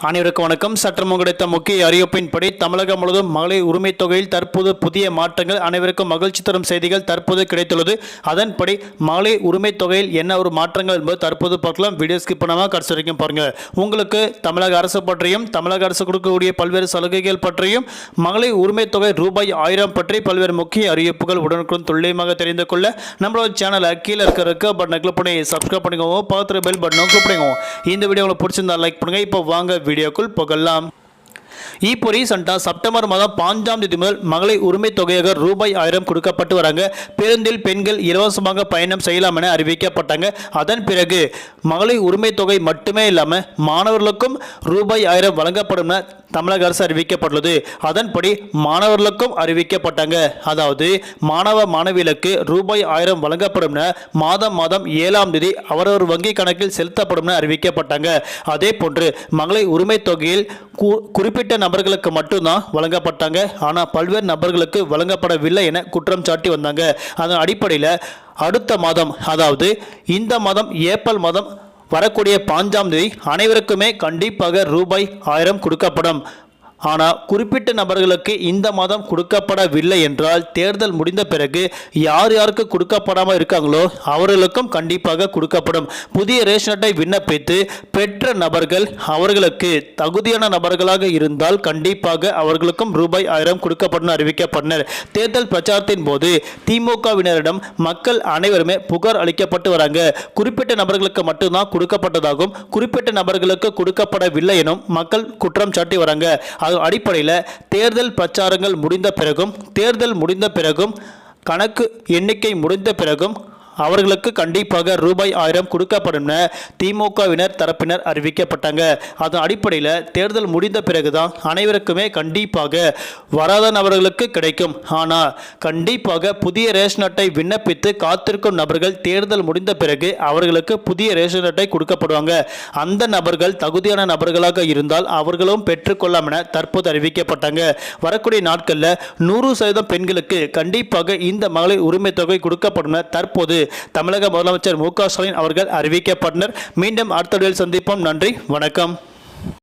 அனைவருக்கும் வணக்கம். சற்று கிடைத்த முக்கிய அறிவிப்பின்படி தமிழகம் முழுவதும் மகளிர் உரிமைத் தொகையில் தற்போது புதிய மாற்றங்கள் அனைவருக்கும் மகிழ்ச்சி தரும் செய்திகள் தற்போது கிடைத்துள்ளது. அதன்படி மகளிர் உரிமைத் தொகையில் என்ன ஒரு மாற்றங்கள் என்பது தற்போது பார்க்கலாம். வீடியோ ஸ்கிப் பண்ணாமல் கடைசி வரைக்கும் பாருங்கள் உங்களுக்கு தமிழக அரசு பற்றியும் தமிழக அரசு கொடுக்கக்கூடிய பல்வேறு சலுகைகள் பற்றியும் மகளிர் உரிமைத் தொகை ரூபாய் ஆயிரம் பற்றி பல்வேறு முக்கிய அறிவிப்புகள் உடனுக்குடன் துல்லியமாக தெரிந்து கொள்ள நம்மளோட சேனலை கீழே இருக்கிற இருக்க பட்டனை கிளிக் பண்ணி சப்ஸ்கிரைப் பண்ணிக்கோங்க. பார்த்துட்டு பெல் பட்டனும் கிளிக் பண்ணிக்கோங்க. இந்த வீடியோ உங்களுக்கு பிடிச்சிருந்தா லைக் பண்ணுங்கள் இப்போ வாங்க வீடியோக்குள் போகலாம். E இப்போ ரீசெண்டாக செப்டம்பர் மாதம் பாஞ்சாம் தேதி முதல் மகளிர் உரிமை தொகையாக ரூபாய் ஆயிரம் கொடுக்கப்பட்டு வராங்க. பேருந்தில் பெண்கள் இலவசமாக பயணம் செய்யலாம் என அறிவிக்கப்பட்டாங்க. அதன் பிறகு மகளிர் உரிமை தொகை மட்டுமே இல்லாமல் மாணவர்களுக்கும் ரூபாய் ஆயிரம் வழங்கப்படும் என தமிழக அரசு அறிவிக்கப்பட்டுள்ளது. அதன்படி மாணவர்களுக்கும் அறிவிக்கப்பட்டாங்க. அதாவது மாணவ மாணவிகளுக்கு ரூபாய் ஆயிரம் வழங்கப்படும் என மாதம் மாதம் ஏழாம் தேதி அவரவர் வங்கி கணக்கில் செலுத்தப்படும் என அறிவிக்கப்பட்டாங்க. அதே போன்று மகளிர் உரிமை தொகையில் குறிப்பிட்ட குறிப்பிட்ட நபர்களுக்கு மட்டும்தான் வழங்கப்பட்டாங்க. ஆனால் பல்வேறு நபர்களுக்கு வழங்கப்படவில்லை என குற்றம் சாட்டி வந்தாங்க. அதன் அடிப்படையில் அடுத்த மாதம் அதாவது இந்த மாதம் ஏப்ரல் மாதம் வரக்கூடிய பாஞ்சாம் தேதி அனைவருக்குமே கண்டிப்பாக ரூபாய் ஆயிரம் கொடுக்கப்படும். ஆனால் குறிப்பிட்ட நபர்களுக்கு இந்த மாதம் கொடுக்கப்படவில்லை என்றால் தேர்தல் முடிந்த பிறகு யார் யாருக்கு கொடுக்கப்படாமல் இருக்காங்களோ அவர்களுக்கும் கண்டிப்பாக கொடுக்கப்படும். புதிய ரேஷன் அட்டை விண்ணப்பித்து பெற்ற நபர்கள் அவர்களுக்கு தகுதியான நபர்களாக இருந்தால் கண்டிப்பாக அவர்களுக்கும் ரூபாய் ஆயிரம் கொடுக்கப்படும் அறிவிக்கப்பட்டனர். தேர்தல் பிரச்சாரத்தின் போது திமுகவினரிடம் மக்கள் அனைவருமே புகார் அளிக்கப்பட்டு வராங்க. குறிப்பிட்ட நபர்களுக்கு மட்டும்தான் கொடுக்கப்பட்டதாகவும் குறிப்பிட்ட நபர்களுக்கு கொடுக்கப்படவில்லை எனும் மக்கள் குற்றம் சாட்டி வராங்க. அது அடிப்படையில் தேர்தல் பிரச்சாரங்கள் முடிந்த பிறகும் தேர்தல் முடிந்த பிறகும் கணக்கு எண்ணிக்கை முடிந்த பிறகும் அவர்களுக்கு கண்டிப்பாக ரூபாய் ஆயிரம் கொடுக்கப்படும் என திமுகவினர் தரப்பினர் அறிவிக்கப்பட்டாங்க. அதன் அடிப்படையில் தேர்தல் முடிந்த பிறகுதான் அனைவருக்குமே கண்டிப்பாக வராத நபர்களுக்கு கிடைக்கும். ஆனால் கண்டிப்பாக புதிய ரேஷன் அட்டை விண்ணப்பித்து காத்திருக்கும் நபர்கள் தேர்தல் முடிந்த பிறகு அவர்களுக்கு புதிய ரேஷன் அட்டை கொடுக்கப்படுவாங்க. அந்த நபர்கள் தகுதியான நபர்களாக இருந்தால் அவர்களும் பெற்றுக்கொள்ளலாம் என தற்போது அறிவிக்கப்பட்டாங்க. வரக்கூடிய நாட்களில் நூறு சதவீதம் பெண்களுக்கு கண்டிப்பாக இந்த மகளிர் உரிமை தொகை கொடுக்கப்படும் என தற்போது தமிழக முதலமைச்சர் மு க ஸ்டாலின் அவர்கள் அறிவிக்கப்பட்டனர். மீண்டும் அடுத்த சந்திப்போம். நன்றி. வணக்கம்.